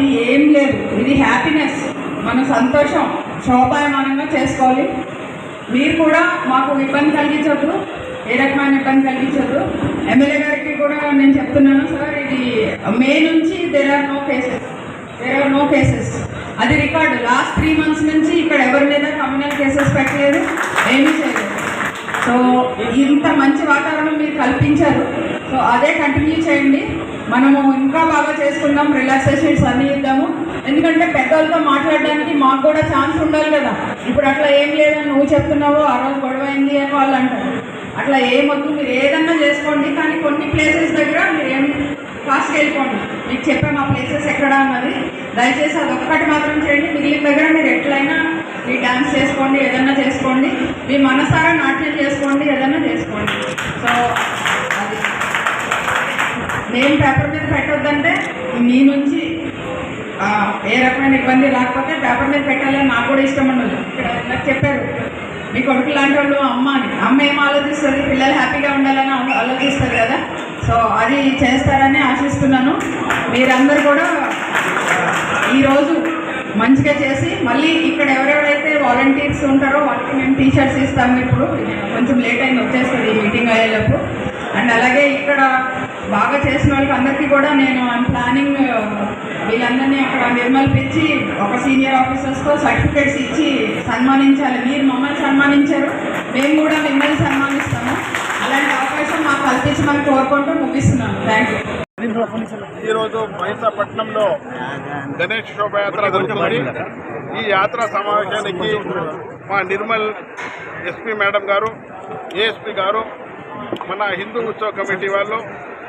అది ఏం లేదు. ఇది హ్యాపీనెస్ మన సంతోషం. శోభాయమానంగా చేసుకోవాలి. మీరు కూడా మాకు ఇబ్బంది కలిగించద్దు. ఏ రకమైన ఇబ్బంది కలిగించద్దు. ఎమ్మెల్యే గారికి కూడా నేను చెప్తున్నాను సార్ ఇది మే నుంచి there are no cases there are no cases అది రికార్డు. లాస్ట్ త్రీ మంత్స్ నుంచి ఇక్కడ ఎవరి మీద కమ్యూనల్ కేసెస్ పెట్టలేదు ఏమీ చేయలేదు. సో ఇంత మంచి వాతావరణం మీరు కల్పించారు. సో అదే కంటిన్యూ చేయండి. మనము ఇంకా బాగా చేసుకుందాం రిలాక్సేషన్స్ అన్ని ఇద్దాము. ఎందుకంటే పెద్దవాళ్ళతో మాట్లాడడానికి మాకు కూడా ఛాన్స్ ఉండాలి కదా. ఇప్పుడు అట్లా ఏం లేదని నువ్వు చెప్తున్నావో ఆ రోజు గొడవ అయింది అని వాళ్ళు అంటారు. అట్లా ఏమొద్దు మీరు ఏదన్నా చేసుకోండి కానీ కొన్ని ప్లేసెస్ దగ్గర మీరు ఏం ఫాస్ట్గా వెళ్ళిపోండి. మీకు చెప్పాం ఆ ప్లేసెస్ ఎక్కడ అన్నది. దయచేసి అది ఒక్కటి మాత్రం చేయండి. మిగిలిన దగ్గర మీరు ఎట్లయినా మీ డ్యాన్స్ చేసుకోండి ఏదన్నా చేసుకోండి. మీ మనసారా నాట్యం చేసుకోండి ఏదన్నా నేను పేపర్ మీద పెట్టొద్దంటే మీ నుంచి ఏ రకమైన ఇబ్బంది రాకపోతే పేపర్ మీద పెట్టాలని నాకు కూడా ఇష్టం ఉండదు. ఇక్కడ నాకు చెప్పారు. మీ కొడుకు లాంటి వాళ్ళు అమ్మ అని. అమ్మ ఏం ఆలోచిస్తుంది? పిల్లలు హ్యాపీగా ఉండాలని ఆలోచిస్తారు కదా. సో అది చేస్తారని ఆశిస్తున్నాను. మీరందరూ కూడా ఈరోజు మంచిగా చేసి మళ్ళీ ఇక్కడ ఎవరెవరైతే వాలంటీర్స్ ఉంటారో వాళ్ళకి మేము టీషర్ట్స్ ఇస్తాము ఇప్పుడు. కొంచెం లేట్ అయింది వచ్చేస్తుంది ఈ మీటింగ్ అయ్యేటప్పుడు అండ్ అలాగే ఇక్కడ బాగా చేసిన వాళ్ళకి అందరికీ కూడా నేను ప్లానింగ్ uh, వీళ్ళందరినీ అక్కడ నిర్మల్పించి ఒక సీనియర్ ఆఫీసర్స్తో సర్టిఫికేట్స్ ఇచ్చి సన్మానించాలి. మీరు మమ్మల్ని సన్మానించారు. మేము కూడా మిమ్మల్ని సన్మానిస్తాము. అలాంటి అవకాశం మాకు కల్పించమని కోరుకుంటూ ముగిస్తున్నాను. థ్యాంక్ యూ ఈరోజు మహిళాపట్నంలో గణేష్ శోభయాత్ర జరుగుతుంది ఈ యాత్ర సమావేశానికి మా Nirmal SP madam garu ASP garu మన హిందూ ఉత్సవ కమిటీ వాళ్ళు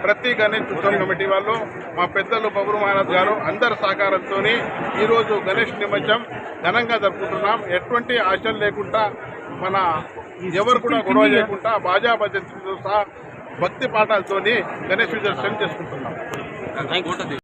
ప్రతి గణేష్ ఉత్సవ కమిటీ వాళ్ళు మా పెద్దలు బబురు మహారాజ్ గారు అందరి సహకారంతో ఈరోజు గణేష్ నిమజ్జనం ఘనంగా జరుపుకుంటున్నాం. ఎటువంటి ఆశలు లేకుండా మన ఎవరు కూడా గొడవ చేయకుండా బాజా భజనతో సహా భక్తి పాఠాలతోని గణేష్ విజర్శనం చేసుకుంటున్నాం.